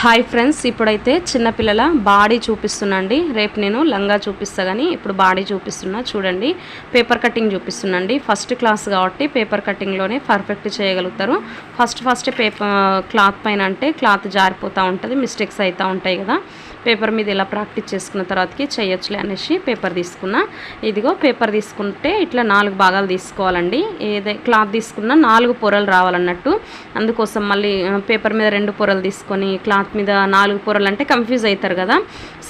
Hi friends ఇప్పుడైతే చిన్నపిల్లల body చూపిస్తున్నాండి రేపు నేను లంగా చూపిస్తా కానీ ఇప్పుడు బాడీ చూపిస్తున్నా. చూడండి పేపర్ కటింగ్ చూపిస్తున్నాండి ఫస్ట్ క్లాస్ కాబట్టి పేపర్ కటింగ్లోనే పర్ఫెక్ట్ చేయగలుగుతారు. ఫస్ట్ ఫస్ట్ పేపర్ క్లాత్ పైన అంటే క్లాత్ జారిపోతూ ఉంటుంది మిస్టేక్స్ అవుతూ ఉంటాయి కదా. పేపర్ మీద ఇలా ప్రాక్టీస్ చేసుకున్న తర్వాతకి చేయొచ్చులే అనేసి పేపర్ తీసుకున్నా. ఇదిగో పేపర్ తీసుకుంటే ఇట్లా నాలుగు భాగాలు తీసుకోవాలండి. ఏదే క్లాత్ తీసుకున్నా నాలుగు పొరలు రావాలన్నట్టు. అందుకోసం మళ్ళీ పేపర్ మీద రెండు పొరలు తీసుకొని క్లాత్ మీద నాలుగు పొరలు అంటే కన్ఫ్యూజ్ అవుతారు కదా.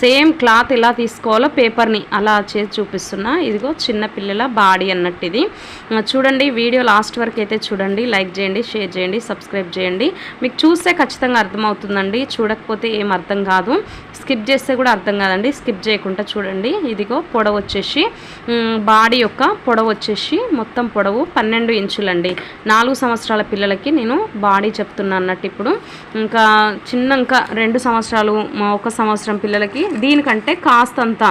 సేమ్ క్లాత్ ఎలా తీసుకోవాలో పేపర్ని అలా చేసి చూపిస్తున్నా. ఇదిగో చిన్న పిల్లల బాడీ అన్నట్టు ఇది. చూడండి వీడియో లాస్ట్ వరకు అయితే చూడండి. లైక్ చేయండి షేర్ చేయండి సబ్స్క్రైబ్ చేయండి. మీకు చూస్తే ఖచ్చితంగా అర్థమవుతుందండి. చూడకపోతే ఏం అర్థం కాదు. స్కిప్ చేస్తే కూడా అర్థం కాదండి. స్కిప్ చేయకుండా చూడండి. ఇదిగో పొడవు వచ్చేసి బాడీ యొక్క పొడవు వచ్చేసి మొత్తం పొడవు పన్నెండు ఇంచులండి. నాలుగు సంవత్సరాల పిల్లలకి నేను బాడీ చెప్తున్నా అన్నట్టు ఇప్పుడు. ఇంకా చిన్న ఇంకా రెండు సంవత్సరాలు ఒక సంవత్సరం పిల్లలకి దీనికంటే కాస్తంత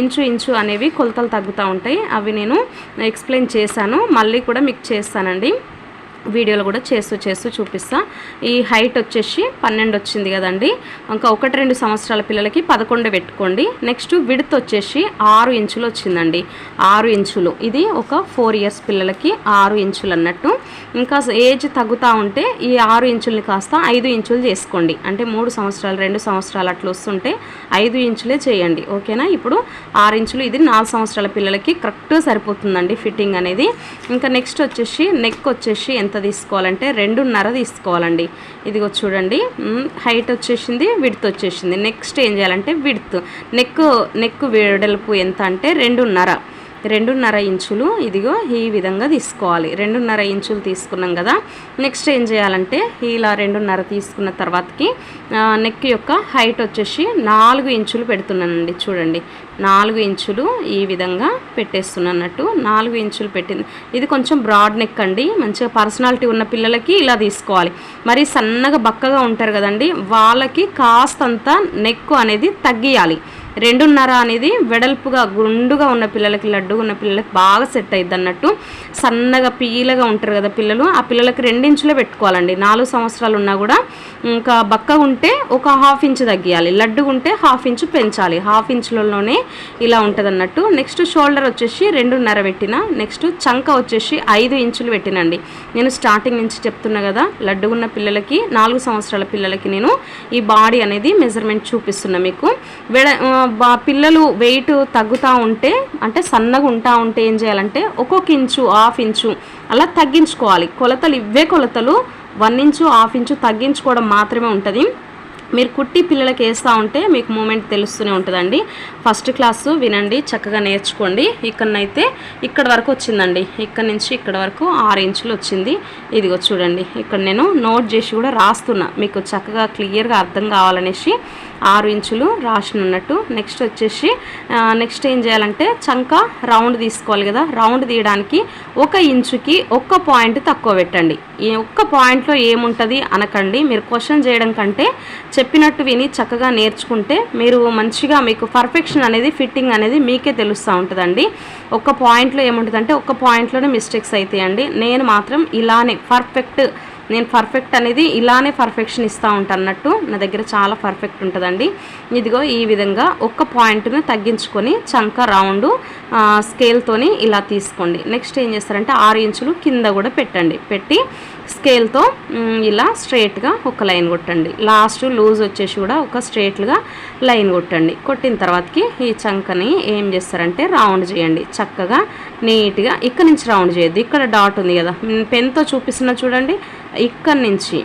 ఇంచు ఇంచు అనేవి కొలతలు తగ్గుతూ ఉంటాయి. అవి నేను ఎక్స్ప్లెయిన్ చేశాను. మళ్ళీ కూడా మీకు చేస్తానండి. వీడియోలు కూడా చేస్తూ చేస్తూ చూపిస్తా. ఈ హైట్ వచ్చేసి పన్నెండు వచ్చింది కదండి. ఇంకా ఒకటి రెండు సంవత్సరాల పిల్లలకి పదకొండు పెట్టుకోండి. నెక్స్ట్ విడత్ వచ్చేసి ఆరు ఇంచులు వచ్చిందండి. ఆరు ఇంచులు. ఇది ఒక ఫోర్ ఇయర్స్ పిల్లలకి ఆరు ఇంచులు అన్నట్టు. ఇంకా ఏజ్ తగ్గుతూ ఉంటే ఈ ఆరు ఇంచుల్ని కాస్త ఐదు ఇంచులు చేసుకోండి. అంటే మూడు సంవత్సరాలు రెండు సంవత్సరాలు అట్లా వస్తుంటే ఐదు ఇంచులే చేయండి. ఓకేనా? ఇప్పుడు ఆరు ఇంచులు. ఇది నాలుగు సంవత్సరాల పిల్లలకి కరెక్ట్గా సరిపోతుందండి ఫిట్టింగ్ అనేది. ఇంకా నెక్స్ట్ వచ్చేసి నెక్ వచ్చేసి ఎంత తీసుకోవాలంటే రెండున్నర తీసుకోవాలండి. ఇదిగో చూడండి. హైట్ వచ్చేసింది విడ్త్ వచ్చేసింది. నెక్స్ట్ ఏం చేయాలంటే విడ్త్. నెక్ నెక్ వెడల్పు ఎంత అంటే రెండున్నర. రెండున్నర ఇంచులు ఇదిగో ఈ విధంగా తీసుకోవాలి. రెండున్నర ఇంచులు తీసుకున్నాం కదా. నెక్స్ట్ ఏం చేయాలంటే ఇలా రెండున్నర తీసుకున్న తర్వాతకి నెక్ యొక్క హైట్ వచ్చేసి నాలుగు ఇంచులు పెడుతున్నానండి. చూడండి నాలుగు ఇంచులు ఈ విధంగా పెట్టేస్తున్నట్టు నాలుగు ఇంచులు పెట్టింది ఇది కొంచెం బ్రాడ్ నెక్ అండి. మంచిగా పర్సనాలిటీ ఉన్న పిల్లలకి ఇలా తీసుకోవాలి. మరి సన్నగా బక్కగా ఉంటారు కదండి వాళ్ళకి కాస్తంత నెక్ అనేది తగ్గియాలి. రెండున్నర అనేది వెడల్పుగా గుండుగా ఉన్న పిల్లలకి లడ్డుగా ఉన్న పిల్లలకి బాగా సెట్ అయ్యిద్ది అన్నట్టు సన్నగా పీలగా ఉంటారు కదా పిల్లలు. ఆ పిల్లలకి రెండించులే పెట్టుకోవాలండి. నాలుగు సంవత్సరాలు ఉన్నా కూడా ఇంకా బక్కగా ఉంటే ఒక హాఫ్ ఇంచ్ తగ్గియాలి. లడ్డు ఉంటే హాఫ్ ఇంచ్ పెంచాలి. హాఫ్ ఇంచులలోనే ఇలా ఉంటుంది అన్నట్టు నెక్స్ట్ షోల్డర్ వచ్చేసి రెండున్నర పెట్టిన నెక్స్ట్ చంక వచ్చేసి ఐదు ఇంచులు పెట్టినండి. నేను స్టార్టింగ్ నుంచి చెప్తున్నా కదా లడ్డు ఉన్న పిల్లలకి నాలుగు సంవత్సరాల పిల్లలకి నేను ఈ బాడీ అనేది మెజర్మెంట్ చూపిస్తున్నా మీకు. వెడ పిల్లలు వెయిట్ తగ్గుతూ ఉంటే అంటే సన్నగా ఉంటా ఉంటే ఏం చేయాలంటే ఒక్కొక్క ఇంచు హాఫ్ ఇంచు అలా తగ్గించుకోవాలి. కొలతలు ఇవే కొలతలు వన్ ఇంచు హాఫ్ ఇంచు తగ్గించుకోవడం మాత్రమే ఉంటుంది. మీరు కుట్టి పిల్లలకి వేస్తూ ఉంటే మీకు మూమెంట్ తెలుస్తూనే ఉంటుందండి. ఫస్ట్ క్లాసు వినండి చక్కగా నేర్చుకోండి. ఇక్కడనైతే ఇక్కడ వరకు వచ్చిందండి. ఇక్కడ నుంచి ఇక్కడ వరకు ఆరు ఇంచులు వచ్చింది. ఇదిగో చూడండి. ఇక్కడ నేను నోట్ చేసి కూడా రాస్తున్నా. మీకు చక్కగా క్లియర్గా అర్థం కావాలనేసి ఆరు ఇంచులు రాసినట్టు నెక్స్ట్ వచ్చేసి నెక్స్ట్ ఏం చేయాలంటే చంక రౌండ్ తీసుకోవాలి కదా. రౌండ్ తీయడానికి ఒక ఇంచుకి ఒక్క పాయింట్ తక్కువ పెట్టండి. ఈ ఒక్క పాయింట్లో ఏముంటుంది అనకండి. మీరు క్వశ్చన్ చేయడం కంటే చెప్పినట్టు విని చక్కగా నేర్చుకుంటే మీరు మంచిగా మీకు పర్ఫెక్షన్ అనేది ఫిట్టింగ్ అనేది మీకే తెలుస్తూ ఉంటుందండి. ఒక్క పాయింట్లో ఏముంటుందంటే ఒక్క పాయింట్లోనే మిస్టేక్స్ అవుతాయండి నేను మాత్రం ఇలానే పర్ఫెక్ట్ నేను పర్ఫెక్ట్ అనేది ఇలానే పర్ఫెక్షన్ ఇస్తూ ఉంటాను అన్నట్టు నా దగ్గర చాలా పర్ఫెక్ట్ ఉంటుందండి. ఇదిగో ఈ విధంగా ఒక్క పాయింట్ను తగ్గించుకొని చంక రౌండ్ స్కేల్తోని ఇలా తీసుకోండి. నెక్స్ట్ ఏం చేస్తారంటే ఆరు ఇంచులు కింద కూడా పెట్టండి. పెట్టి స్కేల్తో ఇలా స్ట్రైట్గా ఒక లైన్ కొట్టండి. లాస్ట్ లూజ్ వచ్చేసి కూడా ఒక స్ట్రైట్గా లైన్ కొట్టండి. కొట్టిన తర్వాతకి ఈ చంకని ఏం చేస్తారంటే రౌండ్ చేయండి. చక్కగా నీట్గా ఇక్కడ నుంచి రౌండ్ చేయొద్దు. ఇక్కడ డాట్ ఉంది కదా. పెన్తో చూపిస్తున్నా చూడండి. ఇక్కడ నుంచి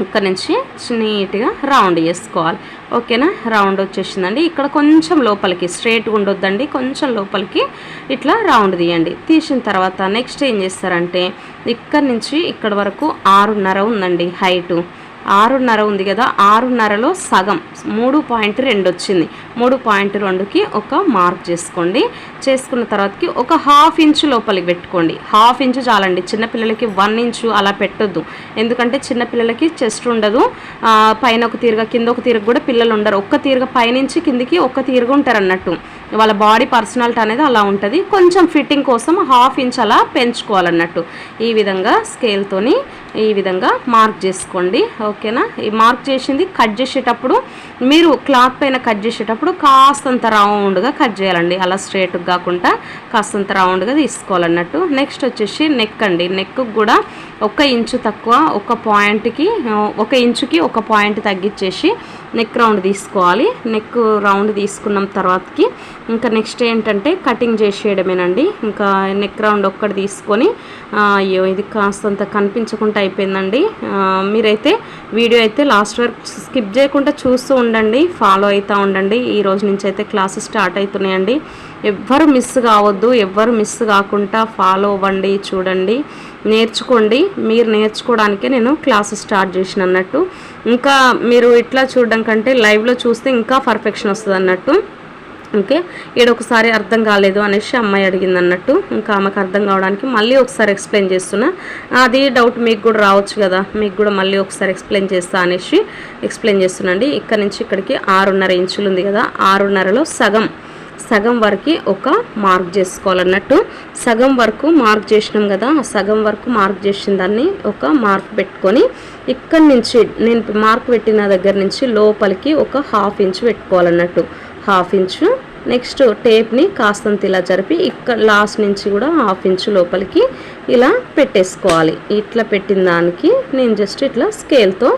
ఇక్కడ నుంచి నీట్గా రౌండ్ చేసుకోవాలి. ఓకేనా? రౌండ్ వచ్చేసిందండి. ఇక్కడ కొంచెం లోపలికి స్ట్రైట్గా ఉండొద్దండి. కొంచెం లోపలికి ఇట్లా రౌండ్ తీయండి. తీసిన తర్వాత నెక్స్ట్ ఏం చేస్తారంటే ఇక్కడ నుంచి ఇక్కడ వరకు ఆరున్నర ఉందండి హైటు. ఆరున్నర ఉంది కదా ఆరున్నరలో సగం. మూడు పాయింట్ రెండు వచ్చింది. మూడు పాయింట్ రెండుకి ఒక మార్క్ చేసుకోండి. చేసుకున్న తర్వాతకి ఒక హాఫ్ ఇంచు లోపలికి పెట్టుకోండి. హాఫ్ ఇంచు చాలండి. చిన్నపిల్లలకి వన్ ఇంచు అలా పెట్టొద్దు. ఎందుకంటే చిన్నపిల్లలకి చెస్ట్ ఉండదు. పైన ఒక తీరుగా కింద ఒక తీరుగా కూడా పిల్లలు ఉండరు. ఒక్క తీరుగా పైనుంచి కిందికి ఒక్క తీరుగా ఉంటారు అన్నట్టు వాళ్ళ బాడీ పర్సనాలిటీ అనేది అలా ఉంటుంది. కొంచెం ఫిట్టింగ్ కోసం హాఫ్ ఇంచ్ అలా పెంచుకోవాలన్నట్టు. ఈ విధంగా స్కేల్తోని ఈ విధంగా మార్క్ చేసుకోండి. ఓకేనా? ఈ మార్క్ చేసింది కట్ చేసేటప్పుడు మీరు క్లాత్ పైన కట్ చేసేటప్పుడు కాస్తంత రౌండ్గా కట్ చేయాలండి. అలా స్ట్రేట్గా కాకుండా కాస్తంత రౌండ్గా తీసుకోవాలన్నట్టు. నెక్స్ట్ వచ్చేసి నెక్ అండి. నెక్ కూడా ఒక ఇంచు తక్కువ ఒక పాయింట్కి ఒక ఇంచుకి ఒక పాయింట్ తగ్గించేసి నెక్ రౌండ్ తీసుకోవాలి. నెక్ రౌండ్ తీసుకున్న తర్వాతకి ఇంకా నెక్స్ట్ ఏంటంటే కటింగ్ చేసేయడమేనండి. ఇంకా నెక్ రౌండ్ ఒక్కటి తీసుకొని అయ్యో ఇది కాస్తంత కనిపించకుండా అయిపోయిందండి. మీరైతే వీడియో అయితే లాస్ట్ వరకు స్కిప్ చేయకుండా చూస్తూ ఉండండి ఫాలో అవుతూ ఉండండి. ఈ రోజు నుంచి అయితే క్లాసెస్ స్టార్ట్ అవుతున్నాయండి. ఎవ్వరు మిస్ కావద్దు ఎవ్వరు మిస్ కాకుండా ఫాలో అవ్వండి చూడండి. నేర్చుకోండి. మీరు నేర్చుకోవడానికే నేను క్లాస్ స్టార్ట్ చేసిన అన్నట్టు. ఇంకా మీరు ఇట్లా చూడడం కంటే లైవ్లో చూస్తే ఇంకా పర్ఫెక్షన్ వస్తుంది అన్నట్టు. ఓకే? ఈడ ఒకసారి అర్థం కాలేదు అనేసి అమ్మాయి అడిగింది అన్నట్టు. ఇంకా ఆమెకు అర్థం కావడానికి మళ్ళీ ఒకసారి ఎక్స్ప్లెయిన్ చేస్తున్నా. అది డౌట్ మీకు కూడా రావచ్చు కదా. మీకు కూడా మళ్ళీ ఒకసారి ఎక్స్ప్లెయిన్ చేస్తా అనేసి ఎక్స్ప్లెయిన్ చేస్తున్నాండి ఇక్కడ నుంచి ఇక్కడికి ఆరున్నర ఇంచులు ఉంది కదా. ఆరున్నరలో సగం. సగం వరకు ఒక మార్క్ చేసుకోవాలన్నట్టు. సగం వరకు మార్క్ చేసినాం కదా ఆ సగం వరకు మార్క్ చేసిన దాన్ని ఒక మార్క్ పెట్టుకొని ఇక్కడి నుంచి నేను మార్క్ పెట్టిన దగ్గర నుంచి లోపలికి ఒక half inch పెట్టుకోవాలన్నట్టు. Half inch. Next టేప్ని కాస్తంత ఇలా జరిపి ఇక్కడ లాస్ట్ నుంచి కూడా హాఫ్ ఇంచు లోపలికి ఇలా పెట్టేసుకోవాలి. ఇట్లా పెట్టిన దానికి నేను జస్ట్ ఇట్లా స్కేల్తో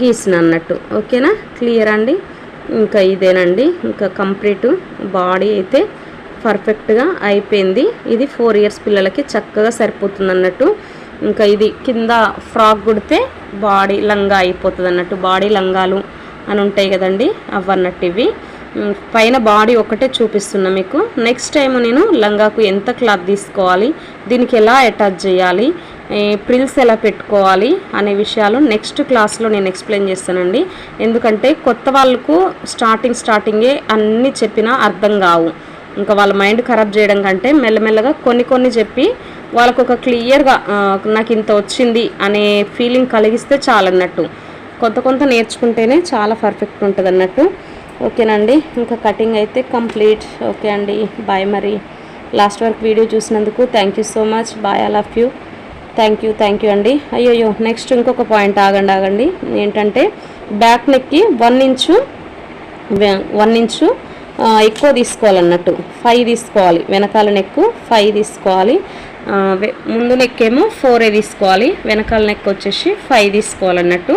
గీసిన అన్నట్టు. ఓకేనా? క్లియర్ అండి? ఇంకా ఇదేనండి. ఇంకా కంప్లీట్ బాడీ అయితే పర్ఫెక్ట్గా అయిపోయింది. ఇది ఫోర్ ఇయర్స్ పిల్లలకి చక్కగా సరిపోతుంది అన్నట్టు ఇంకా ఇది కింద ఫ్రాక్ కుడితే బాడీ లంగా అయిపోతుంది అన్నట్టు బాడీ లంగాలు అని ఉంటాయి కదండి అవన్నట్టు ఇవి. పైన బాడీ ఒకటే చూపిస్తున్నా మీకు. నెక్స్ట్ టైం నేను లంగాకు ఎంత క్లాత్ తీసుకోవాలి దీనికి ఎలా అటాచ్ చేయాలి ప్రిల్స్ ఎలా పెట్టుకోవాలి అనే విషయాలు నెక్స్ట్ క్లాస్లో నేను ఎక్స్ప్లెయిన్ చేస్తానండి. ఎందుకంటే కొత్త వాళ్ళకు స్టార్టింగ్ స్టార్టింగే అన్నీ చెప్పినా అర్థం కావు. ఇంకా వాళ్ళ మైండ్ ఖరాబ్ చేయడం కంటే మెల్లమెల్లగా కొన్ని కొన్ని చెప్పి వాళ్ళకు ఒక క్లియర్గా నాకు ఇంత వచ్చింది అనే ఫీలింగ్ కలిగిస్తే చాలన్నట్టు. కొంత కొంత నేర్చుకుంటేనే చాలా పర్ఫెక్ట్ ఉంటుంది అన్నట్టు ఓకేనండి? ఇంకా కటింగ్ అయితే కంప్లీట్ ఓకే అండి. బాయ్ మరి. లాస్ట్ వరకు వీడియో చూసినందుకు thank you so much bye I love you thank you thank you అండి. అయ్యోయ్యో నెక్స్ట్ ఇంకొక పాయింట్ ఆగండి ఆగండి. ఏంటంటే బ్యాక్ నెక్కి వన్ ఇంచు వన్ ఇంచు ఎక్కువ తీసుకోవాలన్నట్టు. ఫైవ్ తీసుకోవాలి. వెనకాల నెక్కు ఫైవ్ తీసుకోవాలి. ముందు నెక్కేమో ఫోర్ ఫోరే తీసుకోవాలి. వెనకాల నెక్ వచ్చేసి ఫైవ్ తీసుకోవాలన్నట్టు.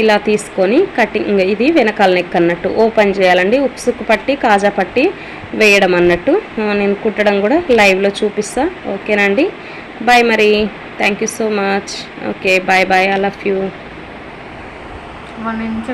ఇలా తీసుకొని కటింగ్ ఇది వెనకాల నెక్ అన్నట్టు. ఓపెన్ చేయాలండి. ఉప్సుకు పట్టి కాజా పట్టి వేయడం అన్నట్టు. నేను కుట్టడం కూడా లైవ్లో చూపిస్తా. ఓకేనండి బాయ్ మరి. Thank you so much okay bye bye I love you one inch